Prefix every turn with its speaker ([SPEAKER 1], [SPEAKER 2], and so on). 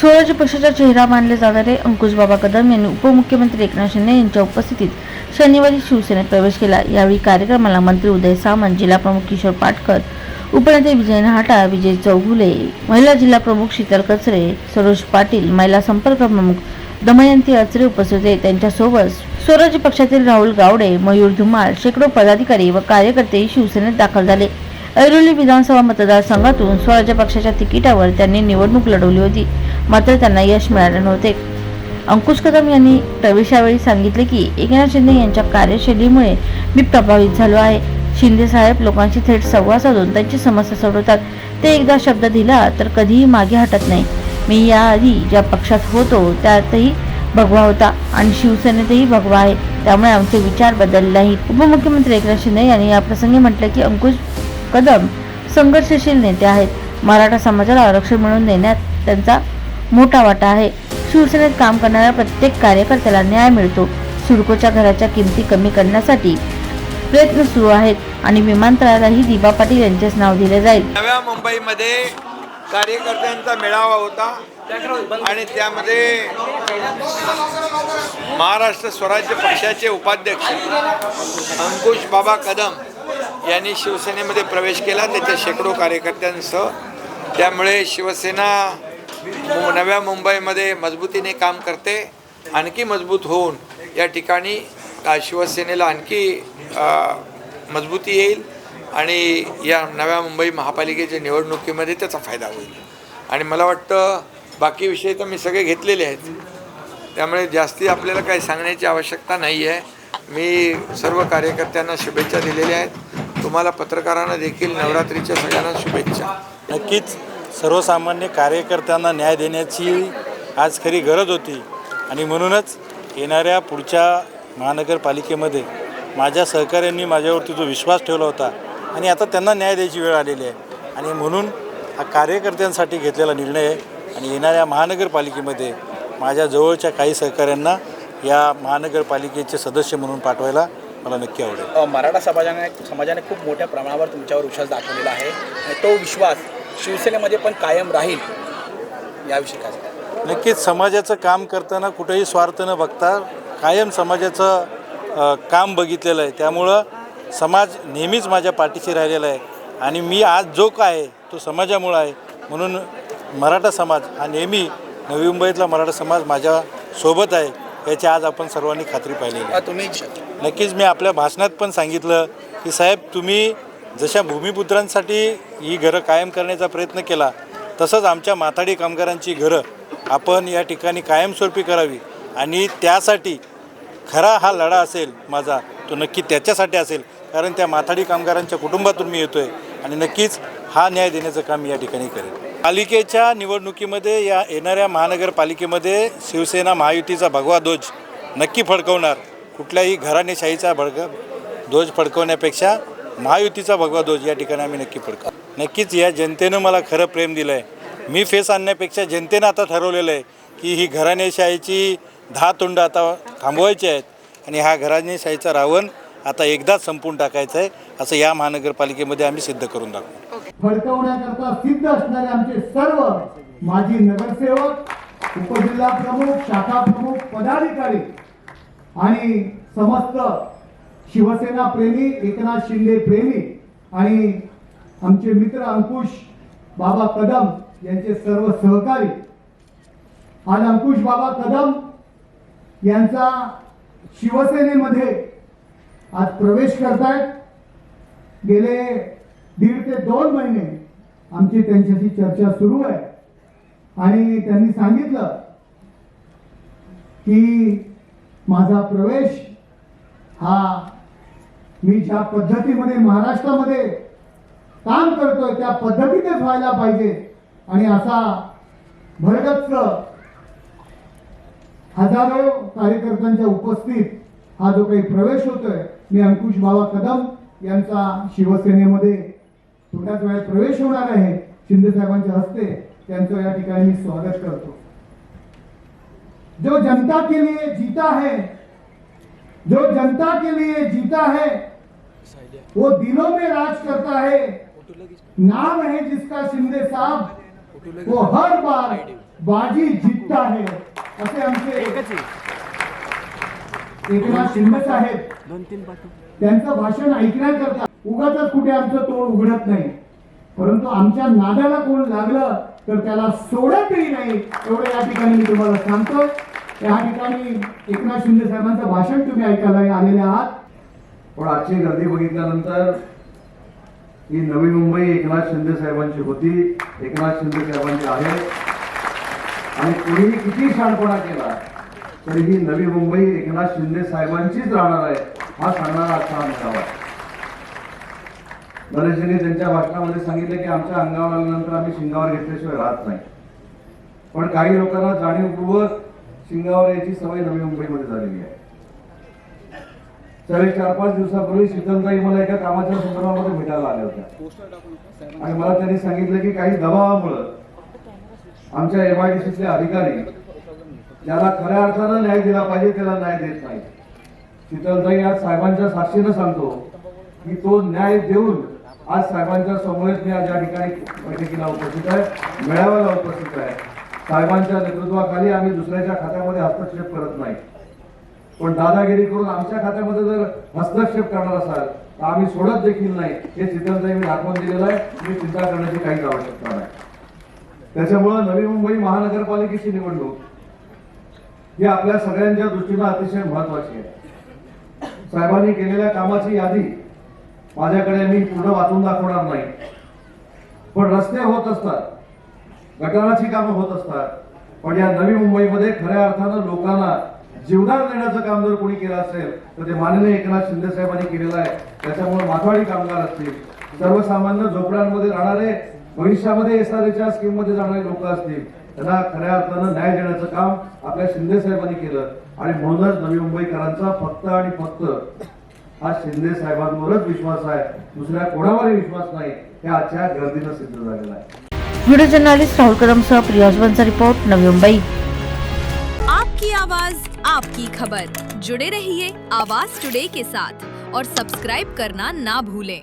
[SPEAKER 1] स्वराज्य पक्षाचा चेहरा मानले जाणारे अंकुश बाबा कदम यांनी उपमुख्यमंत्री एकनाथ शिंदे यांच्या उपस्थितीत शनिवारी शिवसेनेत प्रवेश केला. यावेळी कार्यक्रमाला मंत्री उदय सामंत जिल्हा प्रमुख किशोर पाटकर उपनेते विजय नहाटा विजय चौगुले महिला जिल्हा प्रमुख शीतल कचरे सरोज पाटील महिला संपर्क प्रमुख दमयंती अचरे उपस्थित होते. त्यांच्यासोबत स्वराज्य पक्षातील राहुल गावडे मयूर धुमाळ शेकडो पदाधिकारी व कार्यकर्ते शिवसेनेत दाखल झाले. ऐरोली विधानसभा मतदारसंघातून स्वराज्य पक्षाच्या तिकिटावर त्यांनी निवडणूक लढवली होती. मात्र त्यांना यश मिळाले नव्हते. अंकुश कदम यांनी प्रवेशावेळी सांगितले की एकनाथ शिंदे यांच्या कार्यशैलीमुळे मी प्रभावित झालो आहे. शिंदे साहेब लोकांशी थेट संवाद साधून त्यांची समस्या सोडवतात. ते एकदा शब्द दिला तर कधीही मागे हटत नाही. मी याआधी ज्या पक्षात होतो त्यातही भगवा होता आणि शिवसेनेतही भगवा आहे. त्यामुळे आमचे विचार बदलले नाहीत. उपमुख्यमंत्री एकनाथ शिंदे यांनी या प्रसंगी म्हटले की अंकुश कदम संघर्षशील नेते आहेत. मराठा समाजाला आरक्षण मिळवून देण्यात त्यांचा मोठा वाटा आहे. शिवसेनेत काम करणाऱ्या प्रत्येक कार्यकर्त्याला न्याय मिळतो. सिडकोच्या घराच्या किमती कमी करण्यासाठी प्रयत्न सुरू आहेत आणि विमानतळालाही दिबा पाटील यांचेच नाव दिले जाईल.
[SPEAKER 2] नव्या मुंबईमध्ये कार्यकर्त्यांचा मेळावा होता आणि त्यामध्ये महाराष्ट्र स्वराज्य पक्षाचे उपाध्यक्ष अंकुश बाबा कदम यांनी शिवसेनेमध्ये प्रवेश केला. त्याच्या शेकडो कार्यकर्त्यांसह. त्यामुळे शिवसेना नव्या मुंबईमध्ये मजबूतीने काम करते आणखी मजबूत होऊन या ठिकाणी शिवसेनेला आणखी मजबूती येईल आणि या नव्या मुंबई महापालिकेच्या निवडणुकीमध्ये त्याचा फायदा होईल. आणि मला वाटतं बाकी विषय तर मी सगळे घेतलेले आहेत. त्यामुळे जास्ती आपल्याला काही सांगण्याची आवश्यकता नाही आहे मी सर्व कार्यकर्त्यांना शुभेच्छा दिलेल्या आहेत. तुम्हाला पत्रकारांना देखील नवरात्रीच्या सगळ्यांना शुभेच्छा.
[SPEAKER 3] नक्कीच. सर्वसामान्य कार्यकर्त्यांना न्याय देण्याची आज खरी गरज होती. आणि म्हणूनच येणाऱ्या पुढच्या महानगरपालिकेमध्ये माझ्या सहकाऱ्यांनी माझ्यावरती जो विश्वास ठेवला होता आणि आता त्यांना न्याय द्यायची वेळ आलेली आहे. आणि म्हणून हा कार्यकर्त्यांसाठी घेतलेला निर्णय आहे. आणि येणाऱ्या महानगरपालिकेमध्ये माझ्या जवळच्या काही सहकाऱ्यांना या महानगरपालिकेचे सदस्य म्हणून पाठवायला मला नक्की आवडेल.
[SPEAKER 4] मराठा समाजाने समाजाने खूप मोठ्या प्रमाणावर तुमच्यावर विश्वास दाखवलेला आहे. आणि तो विश्वास शिवसेनेमध्ये पण कायम राहील याविषयी काय?
[SPEAKER 3] नक्कीच समाजाचं काम करताना कुठेही स्वार्थ न बघता कायम समाजाचं काम बघितलेलं आहे. त्यामुळं समाज नेहमीच माझ्या पाठीशी राहिलेला आहे. आणि मी आज जो काय आहे तो समाजामुळं आहे. म्हणून मराठा समाज हा नेहमी नवी मुंबईतला मराठा समाज माझ्या सोबत आहे याची आज आपण सर्वांनी खात्री
[SPEAKER 4] अ, तुम्ही
[SPEAKER 3] नक्कीच मी आपल्या भाषणात पण सांगितलं की साहेब तुम्ही जशा भूमिपुत्रांसाठी ही घरं कायम करण्याचा प्रयत्न केला तसंच आमच्या माथाडी कामगारांची घरं आपण या ठिकाणी कायमस्वरूपी करावी. आणि त्यासाठी खरा हा लढा असेल माझा तो नक्की त्याच्यासाठी असेल कारण त्या माथाडी कामगारांच्या कुटुंबातून मी येतो आहे आणि नक्कीच हा न्याय देण्याचं काम मी या ठिकाणी करेल. पालिकेच्या निवडणुकीमध्ये या येणाऱ्या महानगरपालिकेमध्ये शिवसेना महायुतीचा भगवा ध्वज नक्की फडकवणार. कुठल्याही घराणेशाहीचा भडक ध्वज फडकवण्यापेक्षा महायुतीचा भगवा ध्वज या ठिकाणी आम्ही नक्की फडकावू. नक्कीच या जनतेनं मला खरं प्रेम दिलं आहे मी फेस आणण्यापेक्षा जनतेनं आता ठरवलेलं आहे की ही घराणेशाहीची दहा तोंड आता थांबवायची आहेत आणि हा घराणेशाहीचा रावण आता एकदाच संपून टाकायचा आहे असं या महानगरपालिकेमध्ये आम्ही सिद्ध करून दाखवू.
[SPEAKER 5] फडकवण्याकरता सिद्ध असणारे आमचे सर्व माजी नगरसेवक उपजिल्हा प्रमुख शाखा प्रमुख पदाधिकारी आणि समस्त शिवसेना प्रेमी एकनाथ शिंदे प्रेमी आणि आमचे मित्र अंकुश बाबा कदम यांचे सर्व सहकारी आज अंकुश बाबा कदम यांचा शिवसेनेमध्ये आज प्रवेश करतायत. गेले दीड ते दोन महिने आमची त्यांच्याशी चर्चा सुरू आहे. आणि त्यांनी सांगितलं की माझा प्रवेश हा मी ज्या पद्धतीमध्ये महाराष्ट्रामध्ये काम करतोय त्या पद्धतीनेच व्हायला पाहिजे. आणि असा भरगच्च हजारो कार्यकर्त्यांच्या उपस्थित हा जो काही प्रवेश होतोय मी अंकुश बाबा कदम यांचा शिवसेनेमध्ये थोड्याच वेळात प्रवेश होणार आहे. शिंदे साहेबांच्या हस्ते त्यांचं या ठिकाणी मी स्वागत करतो. जो जनता के लिए जीता है जो जनता के लिए जीता है वो दिलों में राज करता है नाम है जिसका शिंदे साहब वो हर बार बाजी जिद्द आहे असे आमचे एकनाथ शिंदे साहेब त्यांचं भाषण ऐकण्याकरता उगाच कुठे आमचं तोंड उघडत नाही. परंतु आमच्या नादाला कोण लागलं तर त्याला सोडतही नाही. एवढं या ठिकाणी मी तुम्हाला सांगतो. या ठिकाणी एकनाथ शिंदे साहेबांचं भाषण तुम्ही ऐकायला आलेले आहात.
[SPEAKER 6] पण आजची गर्दी बघितल्यानंतर ही नवी मुंबई एकनाथ शिंदे साहेबांची होती. एकनाथ शिंदे साहेबांची आहे. आणि कोणीही किती शहाणपणा केला तरी ही नवी मुंबई एकनाथ शिंदे साहेबांचीच राहणार आहे हा सांगणारा आजचा हा मेळावा नरेशजींनी त्यांच्या भाषणामध्ये सांगितले की आमच्या अंगावर आल्यानंतर आम्ही शिंगावर घेतल्याशिवाय राहत नाही. पण काही लोकांना जाणीवपूर्वक शिंगावर यायची सवय नवी मुंबईमध्ये झालेली आहे. सगळे चार पाच दिवसापूर्वी शीतलताई मला एका कामाच्या संदर्भामध्ये भेटायला आल्या होत्या. आणि मला त्यांनी सांगितलं की काही दबावामुळं आमच्या एमआयडीसीतले अधिकारी ज्याला खऱ्या अर्थानं न्याय दिला पाहिजे त्याला न्याय देत नाही शीतलताई आज साहेबांच्या साक्षीनं सांगतो की तो न्याय देऊन आज साहेबांच्या समोरच मी आज या ठिकाणी बैठकीला उपस्थित आहे मेळाव्याला उपस्थित आहे. साहेबांच्या नेतृत्वाखाली आम्ही दुसऱ्याच्या खात्यामध्ये हस्तक्षेप करत नाही. पण दादागिरी करून आमच्या खात्यामध्ये जर हस्तक्षेप करणार असाल तर आम्ही सोडत देखील नाही. हे शीतलताई मी दाखवून दिलेलं आहे. मी चिंता करण्याची काहीच आवश्यकता नाही. त्याच्यामुळं नवी मुंबई महानगरपालिकेची निवडणूक ही आपल्या सगळ्यांच्या दृष्टीनं अतिशय महत्वाची आहे. साहेबांनी केलेल्या कामाची यादी माझ्याकडे मी पूर्ण वाचून दाखवणार नाही. पण रस्ते होत असतात. गटाराची कामं होत असतात. पण या नवी मुंबईमध्ये खऱ्या अर्थानं लोकांना जीवदान देण्याचं काम जर कोणी केलं असेल तर ते माननीय एकनाथ शिंदे साहेबांनी केलेलं आहे. त्याच्यामुळे माथवाडी कामगार असतील सर्वसामान्य झोपड्यांमध्ये राहणारे भविष्यामध्ये एसआरएच्या स्कीममध्ये जाणारे लोक असतील त्यांना खऱ्या अर्थानं न्याय देण्याचं काम आपल्या शिंदे साहेबांनी केलं. आणि म्हणूनच नवी मुंबईकरांचा फक्त आणि फक्त हा शिंदे साहेबांवरच विश्वास आहे. दुसऱ्या कोणावरही विश्वास नाही. हे आजच्या गर्दीनं सिद्ध झालेलं आहे.
[SPEAKER 1] व्हिडिओ जर्नलिस्ट राहुल कदमसह प्रियाज रिपोर्ट नवी मुंबई.
[SPEAKER 7] आवाज आपकी खबर। जुड़े रहिए आवाज टुडे के साथ और सब्सक्राइब करना ना भूलें।